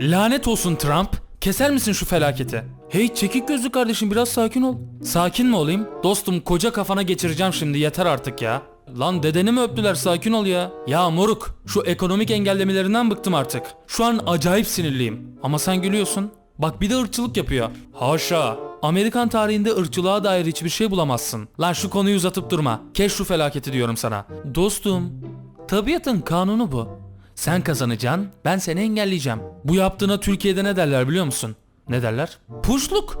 Lanet olsun Trump. Keser misin şu felaketi? Hey çekik gözlü kardeşim biraz sakin ol. Sakin mi olayım? Dostum koca kafana geçireceğim şimdi yeter artık ya. Lan dedeni mi öptüler sakin ol ya. Ya moruk şu ekonomik engellemelerinden bıktım artık. Şu an acayip sinirliyim. Ama sen gülüyorsun. Bak bir de ırkçılık yapıyor. Haşa. Amerikan tarihinde ırkçılığa dair hiçbir şey bulamazsın. Lan şu konuyu uzatıp durma. Kes şu felaketi diyorum sana. Dostum, tabiatın kanunu bu. Sen kazanacaksın, ben seni engelleyeceğim. Bu yaptığına Türkiye'de ne derler biliyor musun? Ne derler? Puşluk.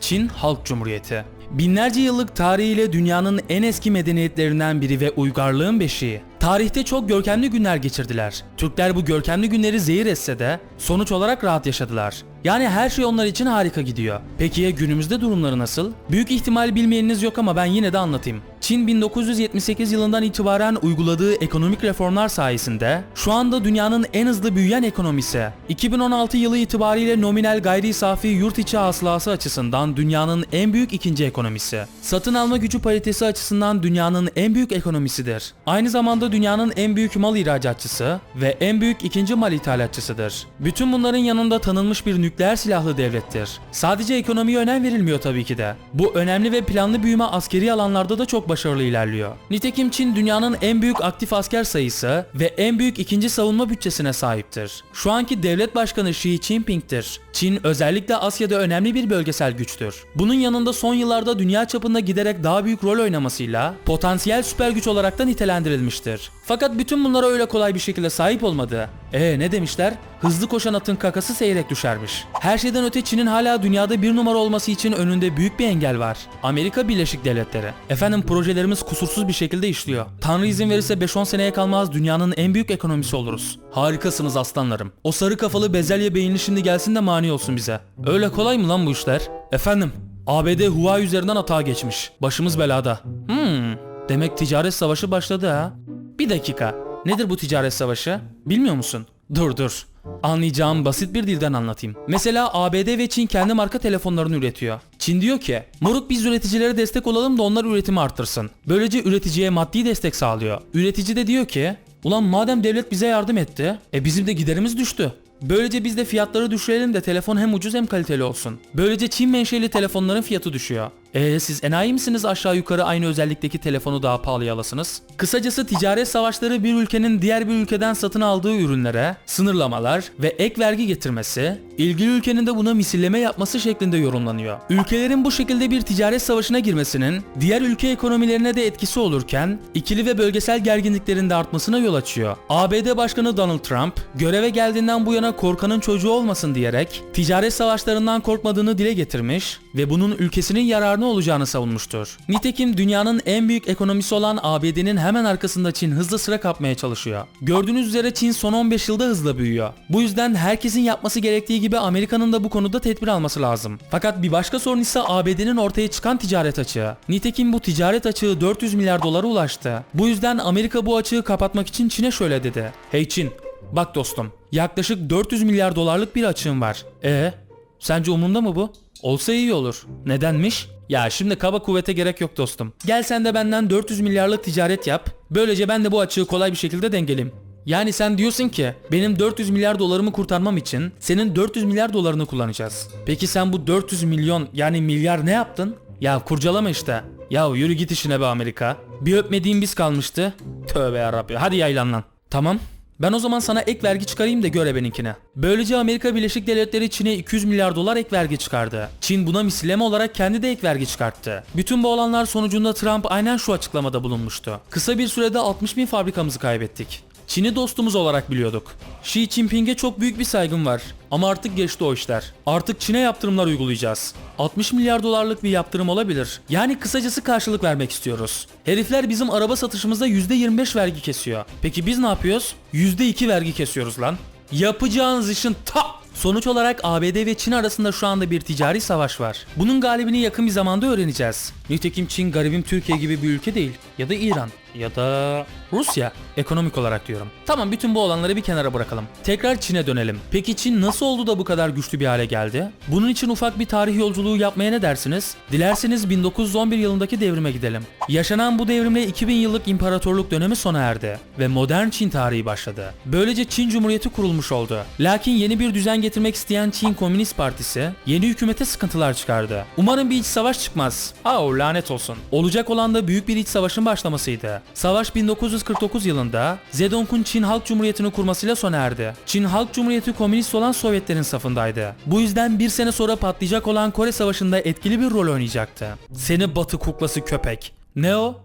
Çin Halk Cumhuriyeti. Binlerce yıllık tarihiyle dünyanın en eski medeniyetlerinden biri ve uygarlığın beşiği. Tarihte çok görkemli günler geçirdiler. Türkler bu görkemli günleri zehir etse de sonuç olarak rahat yaşadılar. Yani her şey onlar için harika gidiyor. Peki ya günümüzde durumları nasıl? Büyük ihtimal bilmeyeniniz yok ama ben yine de anlatayım. Çin 1978 yılından itibaren uyguladığı ekonomik reformlar sayesinde şu anda dünyanın en hızlı büyüyen ekonomisi. 2016 yılı itibariyle nominal gayri safi yurt içi hasılası açısından dünyanın en büyük ikinci ekonomisi. Satın alma gücü paritesi açısından dünyanın en büyük ekonomisidir. Aynı zamanda dünyanın en büyük mal ihracatçısı ve en büyük ikinci mal ithalatçısıdır. Bütün bunların yanında tanınmış bir nükleer silahlı devlettir. Sadece ekonomiye önem verilmiyor tabii ki de. Bu önemli ve planlı büyüme askeri alanlarda da çok başarılı ilerliyor. Nitekim Çin dünyanın en büyük aktif asker sayısı ve en büyük ikinci savunma bütçesine sahiptir. Şu anki devlet başkanı Xi Jinping'tir. Çin özellikle Asya'da önemli bir bölgesel güçtür. Bunun yanında son yıllarda dünya çapında giderek daha büyük rol oynamasıyla potansiyel süper güç olarak da nitelendirilmiştir. Fakat bütün bunlara öyle kolay bir şekilde sahip olmadı. E ne demişler? Hızlı koşan atın kakası seyrek düşermiş. Her şeyden öte Çin'in hala dünyada bir numara olması için önünde büyük bir engel var. Amerika Birleşik Devletleri. Efendim projelerimiz kusursuz bir şekilde işliyor. Tanrı izin verirse 5-10 seneye kalmaz dünyanın en büyük ekonomisi oluruz. Harikasınız aslanlarım. O sarı kafalı bezelye beyinli şimdi gelsin de mani olsun bize. Öyle kolay mı lan bu işler? Efendim ABD Huawei üzerinden atağa geçmiş. Başımız belada. Hmm. Demek ticaret savaşı başladı ha. Bir dakika. Nedir bu ticaret savaşı? Bilmiyor musun? Dur dur. Anlayacağım basit bir dilden anlatayım. Mesela ABD ve Çin kendi marka telefonlarını üretiyor. Çin diyor ki, moruk biz üreticilere destek olalım da onlar üretimi arttırsın. Böylece üreticiye maddi destek sağlıyor. Üretici de diyor ki, ulan madem devlet bize yardım etti, e bizim de giderimiz düştü. Böylece biz de fiyatları düşürelim de telefon hem ucuz hem kaliteli olsun. Böylece Çin menşeli telefonların fiyatı düşüyor. Eee siz enayi misiniz aşağı yukarı aynı özellikteki telefonu daha pahalıya alasınız? Kısacası ticaret savaşları bir ülkenin diğer bir ülkeden satın aldığı ürünlere sınırlamalar ve ek vergi getirmesi, ilgili ülkenin de buna misilleme yapması şeklinde yorumlanıyor. Ülkelerin bu şekilde bir ticaret savaşına girmesinin diğer ülke ekonomilerine de etkisi olurken ikili ve bölgesel gerginliklerin de artmasına yol açıyor. ABD Başkanı Donald Trump göreve geldiğinden bu yana korkanın çocuğu olmasın diyerek ticaret savaşlarından korkmadığını dile getirmiş ve bunun ülkesinin yararına olacağını savunmuştur. Nitekim dünyanın en büyük ekonomisi olan ABD'nin hemen arkasında Çin hızlı sıra kapmaya çalışıyor. Gördüğünüz üzere Çin son 15 yılda hızla büyüyor. Bu yüzden herkesin yapması gerektiği gibi Amerika'nın da bu konuda tedbir alması lazım. Fakat bir başka sorun ise ABD'nin ortaya çıkan ticaret açığı. Nitekim bu ticaret açığı 400 milyar dolara ulaştı. Bu yüzden Amerika bu açığı kapatmak için Çin'e şöyle dedi. Hey Çin, bak dostum, yaklaşık 400 milyar dolarlık bir açığım var. E, sence umurunda mı bu? Olsa iyi olur. Nedenmiş? Ya şimdi kaba kuvvete gerek yok dostum. Gel sen de benden 400 milyarlık ticaret yap. Böylece ben de bu açığı kolay bir şekilde dengeleyim. Yani sen diyorsun ki benim 400 milyar dolarımı kurtarmam için senin 400 milyar dolarını kullanacağız. Peki sen bu 400 milyon yani milyar ne yaptın? Ya kurcalama işte. Ya yürü git işine be Amerika. Bir öpmediğim biz kalmıştı. Tövbe yarabbi. Hadi yaylan lan. Tamam. Ben o zaman sana ek vergi çıkarayım da göre benimkine. Böylece Amerika Birleşik Devletleri Çin'e 200 milyar dolar ek vergi çıkardı. Çin buna misilleme olarak kendi de ek vergi çıkarttı. Bütün bu olanlar sonucunda Trump aynen şu açıklamada bulunmuştu. Kısa bir sürede 60 bin fabrikamızı kaybettik. Çin'i dostumuz olarak biliyorduk. Xi Jinping'e çok büyük bir saygım var. Ama artık geçti o işler. Artık Çin'e yaptırımlar uygulayacağız. 60 milyar dolarlık bir yaptırım olabilir. Yani kısacası karşılık vermek istiyoruz. Herifler bizim araba satışımızda %25 vergi kesiyor. Peki biz ne yapıyoruz? %2 vergi kesiyoruz lan. Yapacağınız işin ta Sonuç olarak ABD ve Çin arasında şu anda bir ticari savaş var. Bunun galibini yakın bir zamanda öğreneceğiz. Nitekim Çin garibim Türkiye gibi bir ülke değil. Ya da İran. Ya da Rusya. Ekonomik olarak diyorum. Tamam bütün bu olanları bir kenara bırakalım. Tekrar Çin'e dönelim. Peki Çin nasıl oldu da bu kadar güçlü bir hale geldi? Bunun için ufak bir tarih yolculuğu yapmaya ne dersiniz? Dilerseniz 1911 yılındaki devrime gidelim. Yaşanan bu devrimle 2000 yıllık imparatorluk dönemi sona erdi ve modern Çin tarihi başladı. Böylece Çin Cumhuriyeti kurulmuş oldu. Lakin yeni bir düzen getirmek isteyen Çin Komünist Partisi yeni hükümete sıkıntılar çıkardı. Umarım bir iç savaş çıkmaz. Aa lanet olsun. Olacak olan da büyük bir iç savaşın başlamasıydı. Savaş 1949 yılında Zedong'un Çin Halk Cumhuriyeti'ni kurmasıyla sona erdi. Çin Halk Cumhuriyeti komünist olan Sovyetlerin safındaydı. Bu yüzden bir sene sonra patlayacak olan Kore Savaşı'nda etkili bir rol oynayacaktı. Seni batı kuklası köpek. Ne o?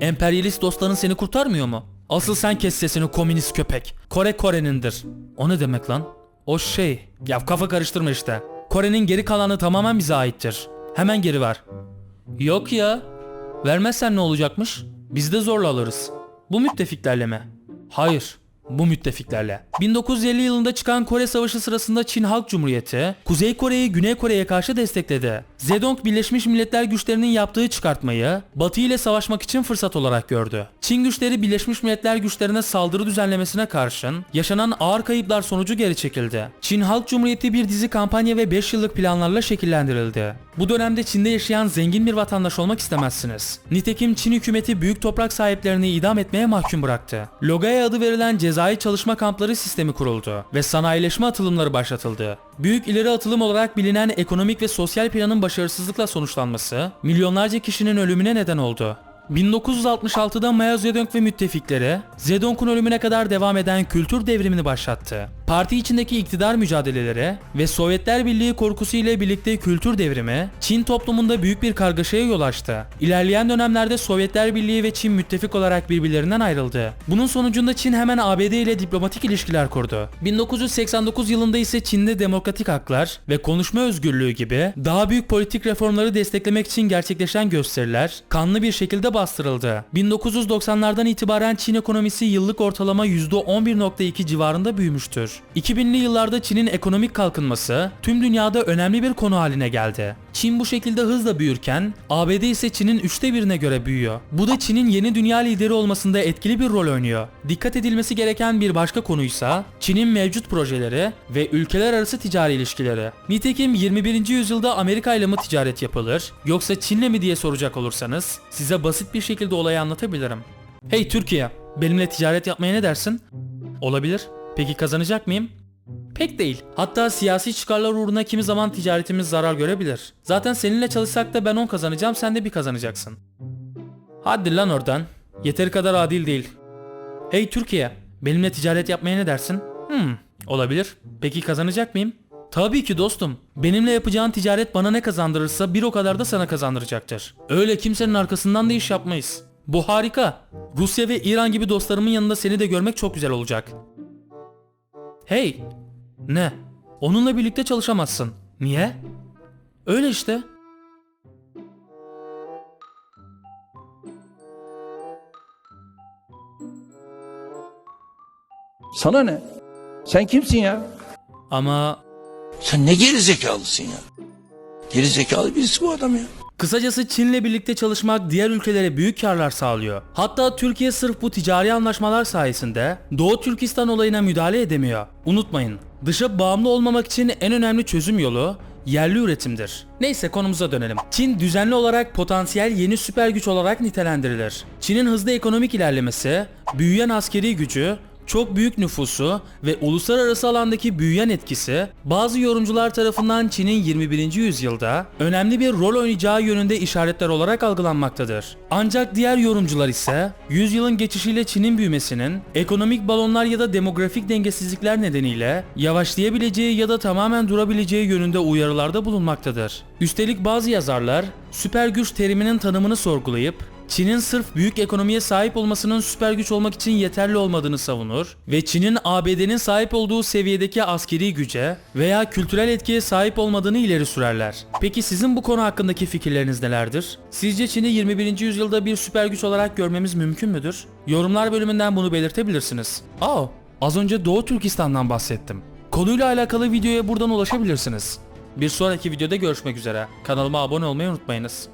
Emperyalist dostların seni kurtarmıyor mu? Asıl sen kes sesini komünist köpek. Kore Kore'nindir. O ne demek lan? O şey. Ya kafa karıştırma işte. Kore'nin geri kalanı tamamen bize aittir. Hemen geri ver. Yok ya. Vermezsen ne olacakmış? Biz de zorla alırız. Bu müttefiklerle mi? Hayır. Bu müttefiklerle. 1950 yılında çıkan Kore Savaşı sırasında Çin Halk Cumhuriyeti, Kuzey Kore'yi Güney Kore'ye karşı destekledi. Zedong Birleşmiş Milletler güçlerinin yaptığı çıkartmayı Batı ile savaşmak için fırsat olarak gördü. Çin güçleri Birleşmiş Milletler güçlerine saldırı düzenlemesine karşın yaşanan ağır kayıplar sonucu geri çekildi. Çin Halk Cumhuriyeti bir dizi kampanya ve 5 yıllık planlarla şekillendirildi. Bu dönemde Çin'de yaşayan zengin bir vatandaş olmak istemezsiniz. Nitekim Çin hükümeti büyük toprak sahiplerini idam etmeye mahkum bıraktı. Logaya adı verilen cezai çalışma kampları sistemi kuruldu ve sanayileşme atılımları başlatıldı. Büyük ileri atılım olarak bilinen ekonomik ve sosyal planın başarısızlıkla sonuçlanması milyonlarca kişinin ölümüne neden oldu. 1966'da Mao Zedong ve müttefikleri Zedong'un ölümüne kadar devam eden kültür devrimini başlattı. Parti içindeki iktidar mücadeleleri ve Sovyetler Birliği korkusu ile birlikte kültür devrimi Çin toplumunda büyük bir kargaşaya yol açtı. İlerleyen dönemlerde Sovyetler Birliği ve Çin müttefik olarak birbirlerinden ayrıldı. Bunun sonucunda Çin hemen ABD ile diplomatik ilişkiler kurdu. 1989 yılında ise Çin'de demokratik haklar ve konuşma özgürlüğü gibi daha büyük politik reformları desteklemek için gerçekleşen gösteriler kanlı bir şekilde bastırıldı. 1990'lardan itibaren Çin ekonomisi yıllık ortalama %11.2 civarında büyümüştür. 2000'li yıllarda Çin'in ekonomik kalkınması tüm dünyada önemli bir konu haline geldi. Çin bu şekilde hızla büyürken ABD ise Çin'in üçte birine göre büyüyor. Bu da Çin'in yeni dünya lideri olmasında etkili bir rol oynuyor. Dikkat edilmesi gereken bir başka konuysa Çin'in mevcut projeleri ve ülkeler arası ticari ilişkileri. Nitekim 21. yüzyılda Amerika ile mi ticaret yapılır yoksa Çin'le mi diye soracak olursanız size basit bir şekilde olayı anlatabilirim. Hey Türkiye, benimle ticaret yapmaya ne dersin? Olabilir. Peki kazanacak mıyım? Pek değil. Hatta siyasi çıkarlar uğruna kimi zaman ticaretimiz zarar görebilir. Zaten seninle çalışsak da ben 10 kazanacağım sen de bir kazanacaksın. Hadi lan oradan. Yeteri kadar adil değil. Hey Türkiye, benimle ticaret yapmaya ne dersin? Hmm, olabilir. Peki kazanacak mıyım? Tabii ki dostum. Benimle yapacağın ticaret bana ne kazandırırsa bir o kadar da sana kazandıracaktır. Öyle kimsenin arkasından da iş yapmayız. Bu harika. Rusya ve İran gibi dostlarımın yanında seni de görmek çok güzel olacak. Hey! Ne? Onunla birlikte çalışamazsın. Niye? Öyle işte. Sana ne? Sen kimsin ya? Ama Sen ne geri zekalısın ya? Geri zekalı birisi bu adam ya. Kısacası Çin'le birlikte çalışmak diğer ülkelere büyük karlar sağlıyor. Hatta Türkiye sırf bu ticari anlaşmalar sayesinde Doğu Türkistan olayına müdahale edemiyor. Unutmayın, dışa bağımlı olmamak için en önemli çözüm yolu yerli üretimdir. Neyse konumuza dönelim. Çin düzenli olarak potansiyel yeni süper güç olarak nitelendirilir. Çin'in hızlı ekonomik ilerlemesi, büyüyen askeri gücü, çok büyük nüfusu ve uluslararası alandaki büyüyen etkisi bazı yorumcular tarafından Çin'in 21. yüzyılda önemli bir rol oynayacağı yönünde işaretler olarak algılanmaktadır. Ancak diğer yorumcular ise yüzyılın geçişiyle Çin'in büyümesinin ekonomik balonlar ya da demografik dengesizlikler nedeniyle yavaşlayabileceği ya da tamamen durabileceği yönünde uyarılarda bulunmaktadır. Üstelik bazı yazarlar süper güç teriminin tanımını sorgulayıp Çin'in sırf büyük ekonomiye sahip olmasının süper güç olmak için yeterli olmadığını savunur ve Çin'in ABD'nin sahip olduğu seviyedeki askeri güce veya kültürel etkiye sahip olmadığını ileri sürerler. Peki sizin bu konu hakkındaki fikirleriniz nelerdir? Sizce Çin'i 21. yüzyılda bir süper güç olarak görmemiz mümkün müdür? Yorumlar bölümünden bunu belirtebilirsiniz. Aa, az önce Doğu Türkistan'dan bahsettim. Konuyla alakalı videoya buradan ulaşabilirsiniz. Bir sonraki videoda görüşmek üzere. Kanalıma abone olmayı unutmayınız.